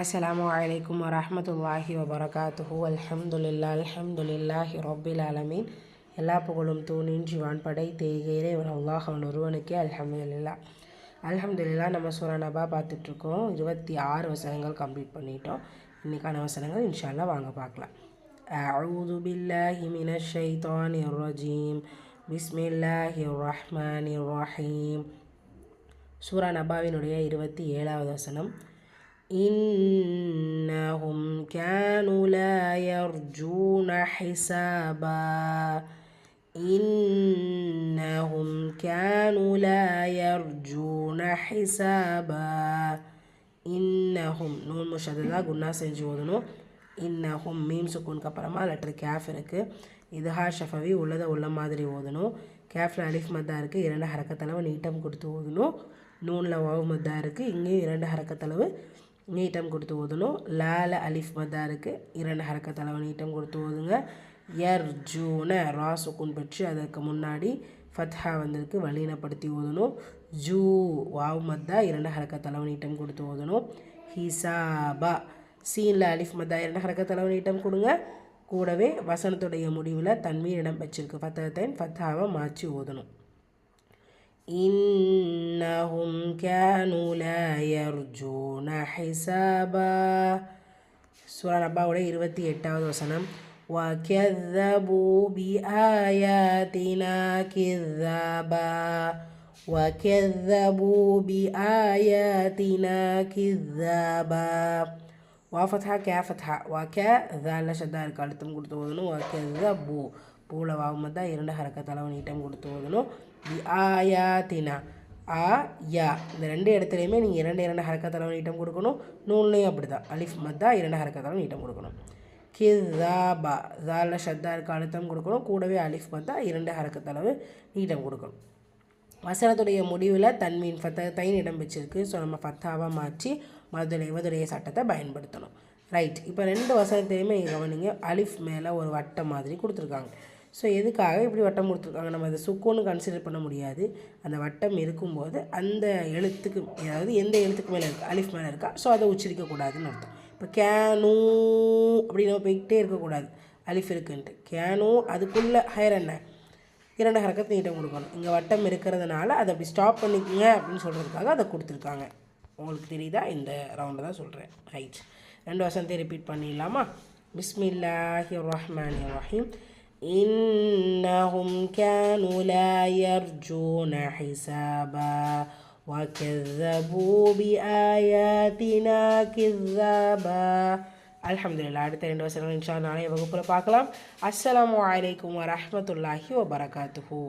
அஸ்ஸலாமு அலைக்கும் வரஹமத்துல்லாஹி வபரகாத்துஹு அல்ஹம்துலில்லா அல்ஹம்துலில்லாஹி ரொப்பில் ஆலமீன் எல்லா புகழும் தூணின்றி வான்படை தேகையிலே இவன் அல்லாஹ் அவன் ஒருவனுக்கே அல்ஹம்துலில்லா அல்ஹம்துலில்லா நம்ம சூரா நபா பார்த்துட்ருக்கோம் இருபத்தி ஆறு வசனங்கள் கம்ப்ளீட் பண்ணிட்டோம் இன்றைக்கான வசனங்கள் இன்ஷால்லா வாங்க பார்க்கலாம் أعوذ بالله من الشيطان الرجيم بسم الله الرحمن الرحيم சூரா நபாவினுடைய இருபத்தி ஏழாவது வசனம் إنهم كانوا لا يرجون حسابا إنهم كانوا لا يرجون حسابا இன்னஹும் நூல் முஷததாக குன்னா செஞ்சு ஓதணும் இன்னஹும் மீம் சுக்குனுக்கு அப்புறமா லெட்டர் கேஃப் இருக்குது இதுஹா ஷஃபவி உள்ளதை உள்ள மாதிரி ஓதணும் கேஃபில் அலிஃப் மத்தா இருக்குது இரண்டு ஹரக்கத்தளவு நீட்டம் கொடுத்து ஓதணும் நூனில் வாவு மத்தா இருக்குது இங்கேயும் இரண்டு ஹரக்கத்தளவு நீட்டம் கொடுத்து ஓதணும். லால அலிஃப் மத்தா இருக்குது இரண்டு ஹரக்கத்தளவு நீட்டம் கொடுத்து ஓதுங்க. எர் ஜூன ரா சுக்குன் பெற்று அதற்கு முன்னாடி ஃபத்ஹா வந்திருக்கு. வலினப்படுத்தி ஓதணும். ஜூ வாவ் மத்தா இரண்டு ஹரக்கத்தளவு நீட்டம் கொடுத்து ஓதணும். ஹிசாபா. சீனில் அலிஃப் மத்தா இரண்டு ஹரக்கத்தளவு நீட்டம் கொடுங்க. கூடவே வசனத்துடைய முடிவில் தன்மீர் இடம் பெற்றிருக்கு. ஃபத்தத்தைன் ஃபத்தாவை மாற்றி ஓதணும். إنهم كانوا لا يرجون حسابا சூரா நப்பாவுடைய இருபத்தி எட்டாவது வசனம் وكذبوا بآياتنا كذابا وكذبوا بآياتنا كذابا வாஃபத்ஹா கே ஃபத்ஹா வா கே தால ஷத்தா இருக்கு அழுத்தம் கொடுத்து இரண்டு ஹரக்க தலைவன் இரண்டு நீட்டம் கொடுத்து ஓதணும் பி ஆயாத்தினா ஆ யா இந்த ரெண்டு இடத்துலையுமே நீங்கள் இரண்டு இரண்டு ஹரக்கத்தளவு நீட்டம் கொடுக்கணும் நூல்லையும் அப்படி தான் அலிஃப் மத்தா இரண்டு ஹரக்கத்தளவு நீட்டம் கொடுக்கணும் கிதாபா ஜால ஷத்தா இருக்க அழுத்தம் கொடுக்கணும் கூடவே அலிஃப் மத்தா இரண்டு ஹரக்கத்தளவு நீட்டம் கொடுக்கணும் வசனத்துடைய முடிவில் தன்மீன் ஃபத்த தைன் இடம் வச்சிருக்கு ஸோ நம்ம ஃபத்தாவாக மாற்றி மதுடைய இவதுடைய சட்டத்தை பயன்படுத்தணும் ரைட் இப்போ ரெண்டு வசனத்தையுமே கவனிங்க அலிஃப் மேலே ஒரு வட்டம் மாதிரி கொடுத்துருக்காங்க ஸோ எதுக்காக இப்படி வட்டம் கொடுத்துருக்காங்க? நம்ம அதை சுக்கோன்னு கன்சிடர் பண்ண முடியாது. அந்த வட்டம் இருக்கும்போது அந்த எழுத்துக்கு அதாவது எந்த எழுத்துக்கு மேலே இருக்கா? அலிஃப் மேலே இருக்கா? ஸோ அதை உச்சரிக்கக்கூடாதுன்னு அர்த்தம். இப்போ கேனூ அப்படின்னு நம்ம போய்கிட்டே இருக்கக்கூடாது அலிஃப் இருக்குன்ட்டு. கேனூ அதுக்குள்ளே ஹயர் என்ன? இரண்டு ஹரக்கத்தை நீட்டம் கொடுக்கணும். இங்கே வட்டம் இருக்கிறதுனால அதை அப்படி ஸ்டாப் பண்ணிக்கங்க அப்படின்னு சொல்கிறதுக்காக அதை கொடுத்துருக்காங்க. உங்களுக்கு தெரியுதா? இந்த ரவுண்டை தான் சொல்கிறேன் ரைட் ரெண்டு வசனத்தை ரிப்பீட் பண்ணிடலாமா? பிஸ்மில்லாஹி ரஹ்மான் ரஹீம். إنهم كانوا لا يرجون حسابا وكذبوا بآياتنا كذابا அல்ஹம்துலில்லா அடுத்த ரெண்டு வசனங்கள் இன்ஷா நாளைய வகுப்பில் பார்க்கலாம் அஸ்ஸலாமு அலைக்கும் வரஹமத்துல்லாஹி வபரகாத்துஹூ